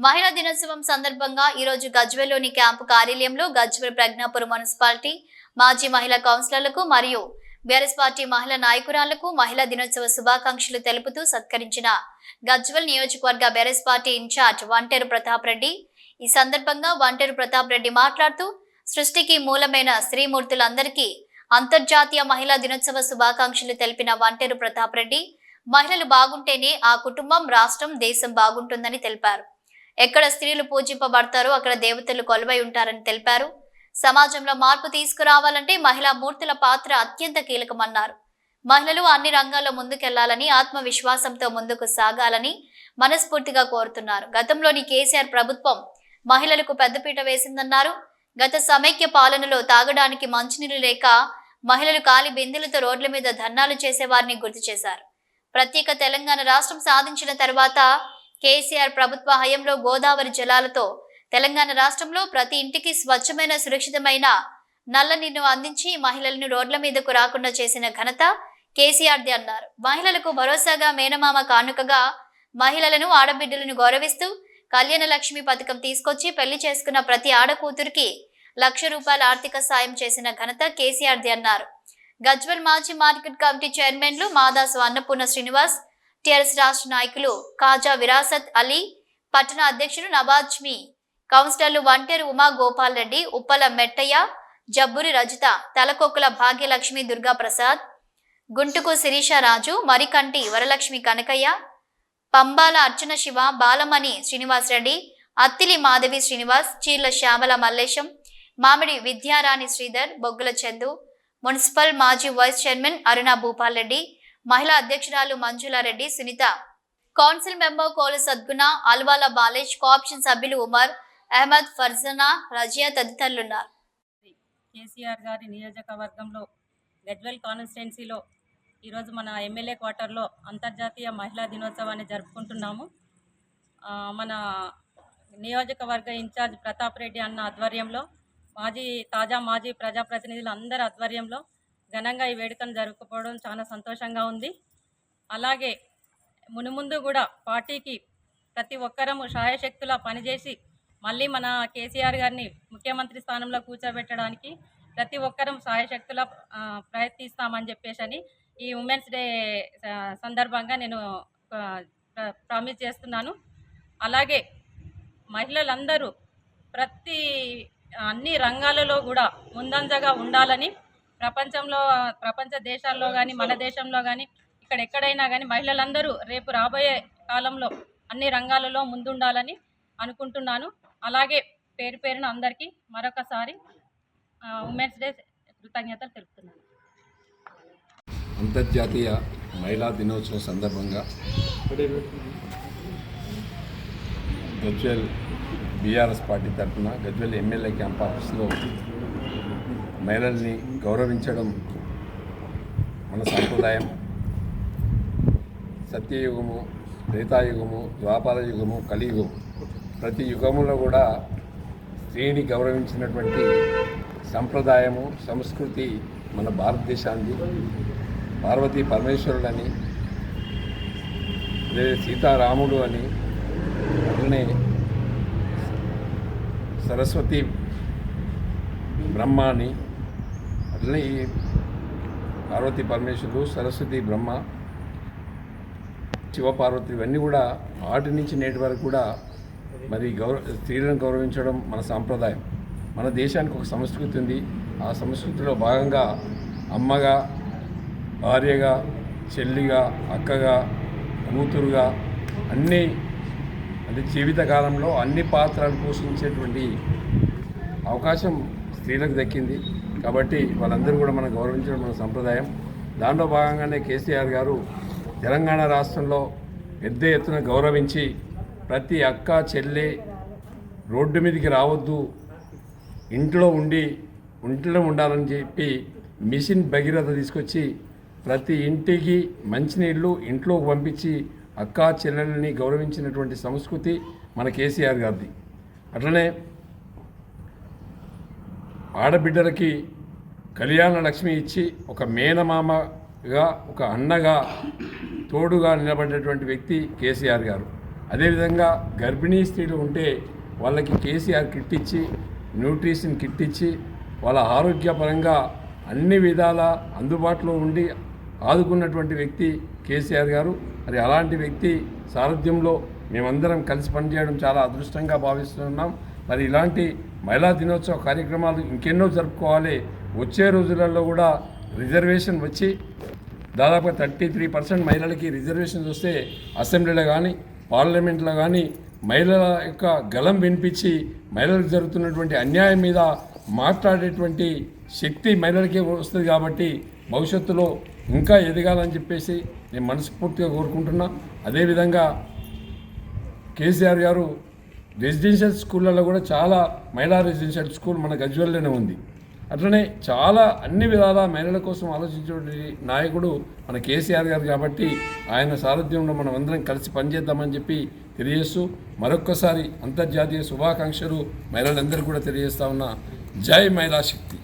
మహిళా దినోత్సవం సందర్భంగా ఈరోజు గజ్వేల్లోని క్యాంపు కార్యాలయంలో గజ్వేల్ ప్రజ్ఞాపురం మున్సిపాలిటీ మాజీ మహిళా కౌన్సిలర్లకు మరియు బీఆర్ఎస్ పార్టీ మహిళా నాయకురాళ్ళకు మహిళా దినోత్సవ శుభాకాంక్షలు తెలుపుతూ సత్కరించిన గజ్వల్ నియోజకవర్గ BRS party in charge Vanteru Pratap Reddy. ఈ సందర్భంగా వంటేరు ప్రతాప్ రెడ్డి మాట్లాడుతూ సృష్టికి మూలమైన స్త్రీమూర్తులందరికీ అంతర్జాతీయ మహిళా దినోత్సవ శుభాకాంక్షలు తెలిపిన వంటేరు ప్రతాప్ రెడ్డి మహిళలు బాగుంటేనే ఆ కుటుంబం రాష్ట్రం దేశం బాగుంటుందని తెలిపారు. ఎక్కడ స్త్రీలు పూజింపబడతారో అక్కడ దేవతలు కొలువై ఉంటారని తెలిపారు. సమాజంలో మార్పు తీసుకురావాలంటే మహిళా మూర్తుల పాత్ర అత్యంత కీలకమన్నారు. మహిళలు అన్ని రంగాల్లో ముందుకెళ్ళాలని ఆత్మవిశ్వాసంతో ముందుకు సాగాలని మనస్ఫూర్తిగా కోరుతున్నారు. గతంలోని కేసీఆర్ ప్రభుత్వం మహిళలకు పెద్దపీట వేసిందన్నారు. గత సమైక్య పాలనలో తాగడానికి మంచినీరు లేక మహిళలు కాలి బిందెలతో రోడ్ల మీద ధర్నాలు చేసేవారిని గుర్తు చేశారు. ప్రత్యేక తెలంగాణ రాష్ట్రం సాధించిన తర్వాత కేసీఆర్ ప్రభుత్వ హయంలో గోదావరి జలాలతో తెలంగాణ రాష్ట్రంలో ప్రతి ఇంటికి స్వచ్ఛమైన సురక్షితమైన నల్ల నీరును అందించి మహిళలను రోడ్ల మీదకు రాకుండా చేసిన ఘనత కేసీఆర్ది అన్నారు. మహిళలకు భరోసాగా మేనమామ కానుకగా మహిళలను ఆడబిడ్డలను గౌరవిస్తూ కళ్యాణ లక్ష్మి పథకం తీసుకొచ్చి పెళ్ళి చేసుకున్న ప్రతి ఆడకూతురికి లక్ష రూపాయల ఆర్థిక సాయం చేసిన ఘనత కేసీఆర్ది అన్నారు. గజ్వల్ మాజీ మార్కెట్ కమిటీ చైర్మన్లు మాదాసు అన్నపూర్ణ శ్రీనివాస్ టీఆర్ఎస్ రాష్ట్ర నాయకులు కాజా విరాసత్ అలీ పట్టణ అధ్యక్షుడు నవాజ్మి కౌన్సిలర్లు వంటేరు ఉమా గోపాల్ రెడ్డి ఉప్పల మెట్టయ్య జబ్బురి రజిత తలకొక్కుల భాగ్యలక్ష్మి దుర్గా ప్రసాద్ గుంటుకు శిరీష రాజు మరికంటి వరలక్ష్మి కనకయ్య పంబాల అర్చన శివ బాలమణి శ్రీనివాస్ రెడ్డి అత్తిలి మాధవి శ్రీనివాస్ చీర్ల శ్యామల మల్లేశం మామిడి విద్యారాణి శ్రీధర్ బొగ్గుల చందు మున్సిపల్ మాజీ వైస్ చైర్మన్ అరుణ భూపాల్ రెడ్డి మహిళా అధ్యక్షురాలు Manjula Reddy Sunitha. Council member Kola Sadguna Alwala Balesh cooption సభ్యులు ఉమర్ అహ్మద్ ఫర్జనా రజియా తదితరులున్నారు. కేసీఆర్ గారి నియోజకవర్గంలో గజ్వెల్ కాన్స్టిట్యున్సీలో ఈరోజు మన ఎమ్మెల్యే క్వార్టర్లో అంతర్జాతీయ మహిళా దినోత్సవాన్ని జరుపుకుంటున్నాము. మన నియోజకవర్గ ఇన్ఛార్జ్ ప్రతాప్ రెడ్డి అన్న ఆధ్వర్యంలో మాజీ తాజా మాజీ ప్రజాప్రతినిధులు అందరి ఆధ్వర్యంలో ఘనంగా ఈ వేడుకను జరుపుకోవడం చాలా సంతోషంగా ఉంది. అలాగే మునుముందు కూడా పార్టీకి ప్రతి ఒక్కరము సాయశక్తులా పనిచేసి మళ్ళీ మన కేసీఆర్ గారిని ముఖ్యమంత్రి స్థానంలో కూర్చోబెట్టడానికి ప్రతి ఒక్కరం సాయశక్తులా ప్రయత్నిస్తామని చెప్పేసి అని ఈ ఉమెన్స్ డే సందర్భంగా నేను ప్రామిస్ చేస్తున్నాను. అలాగే మహిళలందరూ ప్రతి అన్ని రంగాలలో కూడా ముందంజగా ఉండాలని ప్రపంచంలో ప్రపంచ దేశాల్లో కానీ మన దేశంలో కానీ ఇక్కడ ఎక్కడైనా కానీ మహిళలందరూ రేపు రాబోయే కాలంలో అన్ని రంగాలలో ముందుండాలని అనుకుంటున్నాను. అలాగే పేరు పేరున అందరికీ మరొకసారి ఉమెన్స్ డే కృతజ్ఞతలు తెలుపుతున్నాను. అంతర్జాతీయ మహిళా దినోత్సవం సందర్భంగా గజ్వెల్ బీఆర్ఎస్ పార్టీ తరఫున గజ్వెల్ ఎమ్మెల్యే క్యాంప్ ఆఫీస్లో మహిళల్ని గౌరవించడం మన సాంప్రదాయం. సత్యయుగము త్రేతాయుగము ద్వాపార యుగము కలియుగము. ప్రతి యుగములో కూడా స్త్రీని గౌరవించినటువంటి సంప్రదాయము సంస్కృతి మన భారతదేశానికి. పార్వతీ పరమేశ్వరుడని అదే సీతారాముడు అని అట్లనే సరస్వతి బ్రహ్మ అని అట్లనే ఈ పార్వతీ పరమేశ్వరుడు సరస్వతి బ్రహ్మ శివపార్వతి ఇవన్నీ కూడా ఆటి నుంచి నేటి వరకు కూడా మరి గౌరవ స్త్రీలను గౌరవించడం మన సాంప్రదాయం. మన దేశానికి ఒక సంస్కృతి ఉంది. ఆ సంస్కృతిలో భాగంగా అమ్మగా భార్యగా చెల్లిగా అక్కగా కూతురుగా అన్ని అంటే జీవితకాలంలో అన్ని పాత్రలు పోషించేటువంటి అవకాశం స్త్రీలకు దక్కింది. కాబట్టి వాళ్ళందరూ కూడా మనం గౌరవించడం మన సంప్రదాయం. దాంట్లో భాగంగానే కేసీఆర్ గారు తెలంగాణ రాష్ట్రంలో పెద్ద ఎత్తున గౌరవించి ప్రతి అక్క చెల్లి రోడ్డు మీదకి రావద్దు ఇంట్లో ఉండి ఇంట్లో ఉండాలని చెప్పి మిషన్ భగీరథ తీసుకొచ్చి ప్రతి ఇంటికి మంచినీళ్ళు ఇంట్లోకి పంపించి అక్కా చెల్లెల్ని గౌరవించినటువంటి సంస్కృతి మన కేసీఆర్ గారిది. అట్లనే ఆడబిడ్డలకి కళ్యాణ లక్ష్మి ఇచ్చి ఒక మేనమామగా ఒక అన్నగా తోడుగా నిలబడినటువంటి వ్యక్తి కేసీఆర్ గారు. అదేవిధంగా గర్భిణీ స్త్రీలు ఉంటే వాళ్ళకి కేసీఆర్ కిట్ ఇచ్చి న్యూట్రిషన్ కిట్ ఇచ్చి వాళ్ళ ఆరోగ్యపరంగా అన్ని విధాల అందుబాటులో ఉండి ఆదుకున్నటువంటి వ్యక్తి కేసీఆర్ గారు. మరి అలాంటి వ్యక్తి సారథ్యంలో మేమందరం కలిసి పనిచేయడం చాలా అదృష్టంగా భావిస్తున్నాం. మరి ఇలాంటి మహిళా దినోత్సవ కార్యక్రమాలు ఇంకెన్నో జరుపుకోవాలి. వచ్చే రోజులలో కూడా రిజర్వేషన్ వచ్చి దాదాపు థర్టీ త్రీ పర్సెంట్ మహిళలకి రిజర్వేషన్స్ వస్తే అసెంబ్లీలో కానీ పార్లమెంట్లో కానీ మహిళల యొక్క గలం వినిపించి మహిళలకు జరుగుతున్నటువంటి అన్యాయం మీద మాట్లాడేటువంటి శక్తి మహిళలకే వస్తుంది కాబట్టి భవిష్యత్తులో ఇంకా ఎదగాలని చెప్పేసి నేను మనస్ఫూర్తిగా కోరుకుంటున్నా. అదేవిధంగా కేసీఆర్ గారు రెసిడెన్షియల్ స్కూళ్ళలో కూడా చాలా మహిళా రెసిడెన్షియల్ స్కూల్ మన గజ్వెల్లోనే ఉంది. అట్లనే చాలా అన్ని విధాల మహిళల కోసం ఆలోచించే నాయకుడు మన కేసీఆర్ గారు కాబట్టి ఆయన సారథ్యంలో మనం అందరం కలిసి పనిచేద్దామని చెప్పి తెలియజేస్తూ మరొక్కసారి అంతర్జాతీయ శుభాకాంక్షలు మహిళలందరూ కూడా తెలియజేస్తా ఉన్న. జై మహిళా శక్తి.